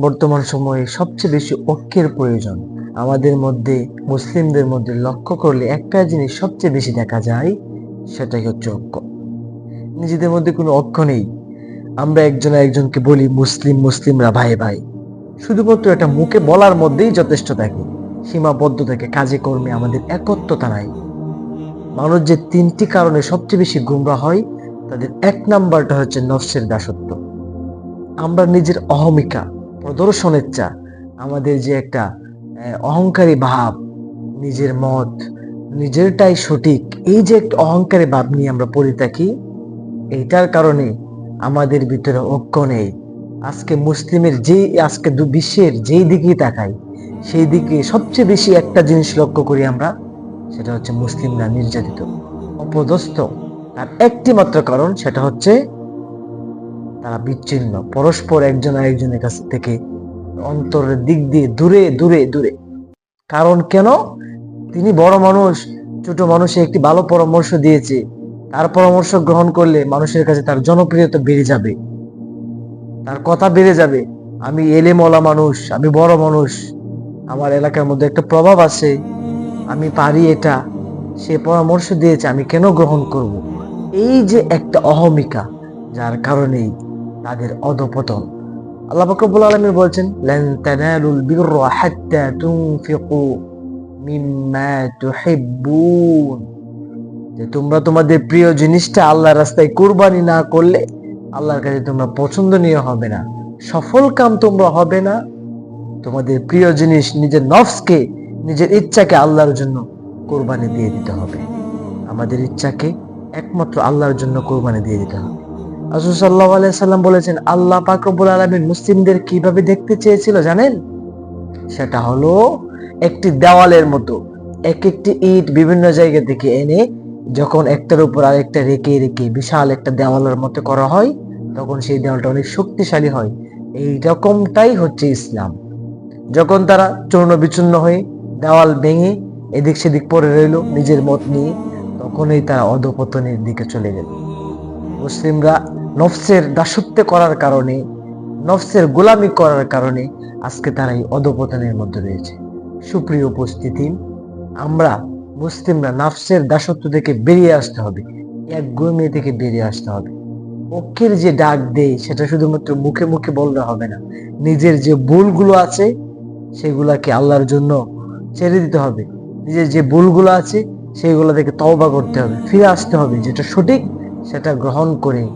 বর্তমান সময়ে সবচেয়ে বেশি ঐক্যের প্রয়োজন। আমাদের মধ্যে, মুসলিমদের মধ্যে লক্ষ্য করলে একটা জিনিস সবচেয়ে বেশি দেখা যায়, সেটাই হচ্ছে ঐক্য। নিজেদের মধ্যে কোনো ঐক্য নেই। আমরা একজন একজনকে বলি, মুসলিম, মুসলিমরা ভাই ভাই। শুধুমাত্র এটা মুখে বলার মধ্যেই যথেষ্ট থাকে। সীমাবদ্ধ থাকে কাজে কর্মে আমাদের একত্রতা নাই। মানুষ যে তিনটি কারণে সবচেয়ে বেশি গুমরা হয়, তাদের এক নাম্বারটা হচ্ছে নফসের দাসত্ব। আমরা নিজের অহমিকা প্রদর্শনের চা। আমাদের যে একটা অহংকারী ভাব, নিজের মত, নিজেরটাই সঠিক, এই যে একটা অহংকারী ভাব নিয়ে আমরা পড়ে থাকি এইটার কারণে আমাদের ভিতরে ঐক্য নেই। আজকে মুসলিমের যে আজকে বিশ্বের যেই দিকেই তাকাই, সেই দিকে সবচেয়ে বেশি একটা জিনিস লক্ষ্য করি আমরা, সেটা হচ্ছে মুসলিমরা নির্যাতিত, অপদস্থ, আর একটি মাত্র কারণ সেটা হচ্ছে তারা বিচ্ছিন্ন। পরস্পর একজন আরেকজনের কাছ থেকে অন্তরের দিক দিয়ে দূরে দূরে দূরে। কারণ কেন? তিনি বড় মানুষ, ছোট মানুষে একটি ভালো পরামর্শ দিয়েছে। তার পরামর্শ গ্রহণ করলে মানুষের কাছে তার জনপ্রিয়তা বেড়ে যাবে। তার কথা বেড়ে যাবে, আমি এলে মলা মানুষ, আমি বড় মানুষ। আমার এলাকার মধ্যে একটা প্রভাব আছে। আমি পারি এটা। সে পরামর্শ দিয়েছে, আমি কেন গ্রহণ করব? এই যে একটা অহমিকা, যার কারণেই তাদের অধপতন। আল্লাহ ফাকরুল আলমী বলছেন, লেন তানালুল বিররা হাত্তা তুনফিকু মিম্মা তুহিব্বুন। যে তোমরা তোমাদের প্রিয় জিনিসটা আল্লাহর রাস্তায় কুরবানি না করলে আল্লাহর কাছে তোমরা পছন্দনীয় হবে না। সফল কাম তোমরা হবে না। তোমাদের প্রিয় জিনিস নিজের নফসকে, নিজের ইচ্ছাকে আল্লাহর জন্য কোরবানি দিয়ে দিতে হবে। আমাদের ইচ্ছাকে একমাত্র আল্লাহর জন্য কোরবানি দিয়ে দিতে হবে। রাসূল সাল্লাল্লাহু আলাইহি সাল্লাম বলেছেন, আল্লাহ পাক রব্বুল আলামিন মুসলিমদের কীভাবে দেখতে চেয়েছিল জানেন? সেটা হলো একটি দেওয়ালের মতো, এক একটি ইট বিভিন্ন জায়গা থেকে এনে যখন একটার উপর আরেকটা রেখে রেখে বিশাল একটা দেওয়ালের মতো করা হয়, তখন সেই দেওয়ালটা অনেক শক্তিশালী হয়। এই রকমটাই হচ্ছে ইসলাম। যখন তারা চূর্ণ বিচূর্ণ হয়ে দেওয়াল ভেঙে এদিক সেদিক পড়ে রইল নিজের মত নিয়ে, তখনই তারা অধপতনের দিকে চলে গেল। মুসলিমরা নফসের দাসত্ব করার কারণে, নফসের গোলামি করার কারণে আজকে তারা এই অধপতনের মধ্যে রয়েছে। সুপ্রিয় উপস্থিতি, আমরা মুসলিমরা নফসের দাসত্ব থেকে বেরিয়ে আসতে হবে, এক গোমি থেকে বেরিয়ে আসতে হবে। পক্ষের যে ডাক দেয়, সেটা শুধুমাত্র মুখে মুখে বললে হবে না। নিজের যে ভুলগুলো আছে, সেগুলাকে আল্লাহর জন্য ছেড়ে দিতে হবে। নিজের যে ভুলগুলো আছে, সেগুলো থেকে তওবা করতে হবে। ফিরে আসতে হবে। যেটা সঠিক, সেটা গ্রহণ করে